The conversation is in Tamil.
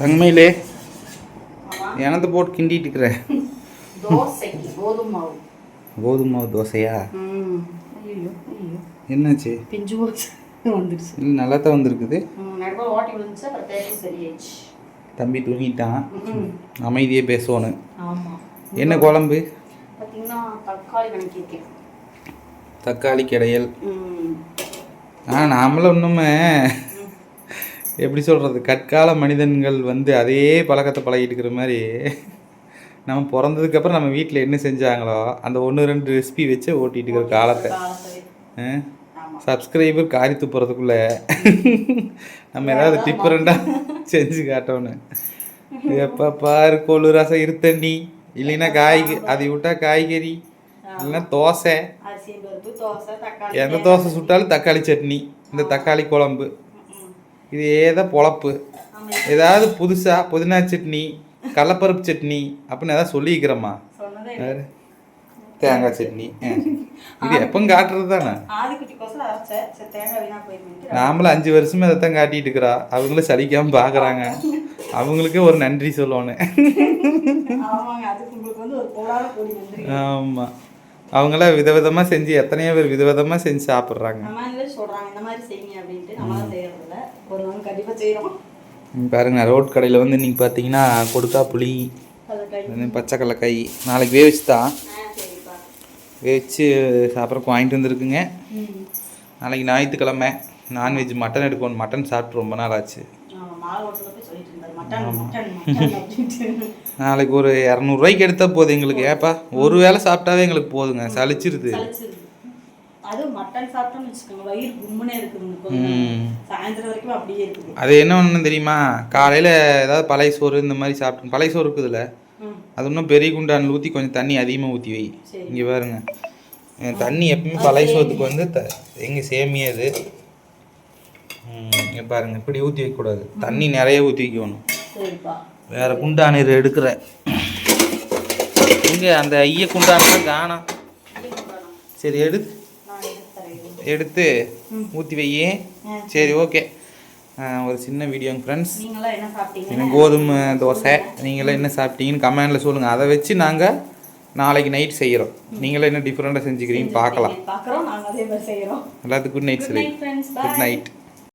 தங்கமையிலே எனது போட்டு கிண்டிட்டு இருக்கிறேன் தோசைக்கு கோதுமை மாவு தோசையா என்னாச்சு? பிஞ்சு இல்லை நல்லா தான் வந்திருக்குது தம்பி தூங்கிட்டான். அமைதியே ஆமாம் என்ன குழம்பு? தக்காளி கிடையல். ஆ நாமளும் இன்னுமே எப்படி சொல்கிறது கற்கால மனிதன்கள் வந்து அதே பழக்கத்தை பழகிட்டு இருக்கிற மாதிரி நம்ம பிறந்ததுக்கப்புறம் நம்ம வீட்டில் என்ன செஞ்சாங்களோ அந்த ஒன்று ரெண்டு ரெசிபி வச்சு ஓட்டிகிட்டு இருக்கிற காலத்தை. சப்ஸ்கிரைபர் காரி துப்புறதுக்குள்ள நம்ம ஏதாவது டிஃப்ரெண்ட்டாக செஞ்சு காட்டணும் எப்போ பாரு கொள்ளு ரசம் இருத்தண்ணி. இல்லைன்னா காய் அதை விட்டா காய்கறி. இல்லைன்னா தோசை. எந்த தோசை சுட்டாலும் தக்காளி சட்னி. இந்த தக்காளி குழம்பு. இதே தான் பொழப்பு. ஏதாவது புதுசாக புதினா சட்னி கடலப்பருப்பு சட்னி அப்படின்னு ஏதாவது சொல்லிக்கிறோமா? தேங்காய் சட்னி. இது எப்போ காட்டுறது தானே? நாமளும் அஞ்சு வருஷமே அதை தான் காட்டிட்டு இருக்கிறா. அவங்களும் சலிக்காம பார்க்குறாங்க அவங்களுக்கே ஒரு நன்றி சொல்லணும் ஆமாங்க அவங்களாம் விதவிதமாக செஞ்சு எத்தனையோ பேர் விதவிதமாக செஞ்சு சாப்பிட்றாங்க. சொல்றாங்க? இந்த மாதிரி செய்யுங்க அப்படின்ட்டு நம்ம தான் செய்யறதில்ல. ஒரு நாள் கண்டிப்பா செய்யறோம். பாருங்க ரோட் கடையில் வந்து நீங்கள் பார்த்தீங்கன்னா கொடுக்கா புளி பச்சை கடலக்காய் நாளைக்கு வேவிச்சு தான் வேவிச்சு சாப்பிட்றக்கு வாங்கிட்டு வந்திருக்குங்க. நாளைக்கு ஞாயிற்றுக்கிழமை நான்வெஜ் மட்டன் எடுக்கணும். மட்டன் சாப்பிட்டு ரொம்ப நாள் ஆச்சு. நாளைக்கு ஒரு இரநூறுவாய்க்கு எடுத்தால் போதும் எங்களுக்கு. ஏப்பா ஒரு வேளை சாப்பிட்டாவே எங்களுக்கு போதுங்க சலிச்சிருது அது என்ன ஒன்று தெரியுமா? காலையில் ஏதாவது பழைய சோறு இந்த மாதிரி சாப்பிட்டு பழைய சோறு இருக்குதுல்ல? அது இன்னும் பெரிய குண்டானில் ஊற்றி கொஞ்சம் தண்ணி அதிகமாக ஊற்றி வை. இங்கே பாருங்க. தண்ணி எப்பவுமே பழைய சோத்துக்கு வந்து த எங்கே சேமியா இது. இங்கே பாருங்க இப்படி ஊற்றி வைக்கக்கூடாது. தண்ணி நிறைய ஊற்றி வைக்கணும். வேற குண்டானீர் எடுக்கிறேன். இங்கே அந்த ஐய குண்டானெலாம் காணோம். சரி எடு எடுத்து ஊற்றி வையே. சரி ஓகே. ஒரு சின்ன வீடியோங்க ஃப்ரெண்ட்ஸ் எனக்கு கோதுமை தோசை. நீங்களாம் என்ன சாப்பிட்டீங்கன்னு கமெண்டில் சொல்லுங்கள் அதை வச்சு நாங்கள் நாளைக்கு நைட் செய்கிறோம் நீங்களும் என்ன டிஃப்ரெண்ட்டாக செஞ்சுக்கிறீங்கன்னு பார்க்கலாம். எல்லாத்துக்கும் good night friends good night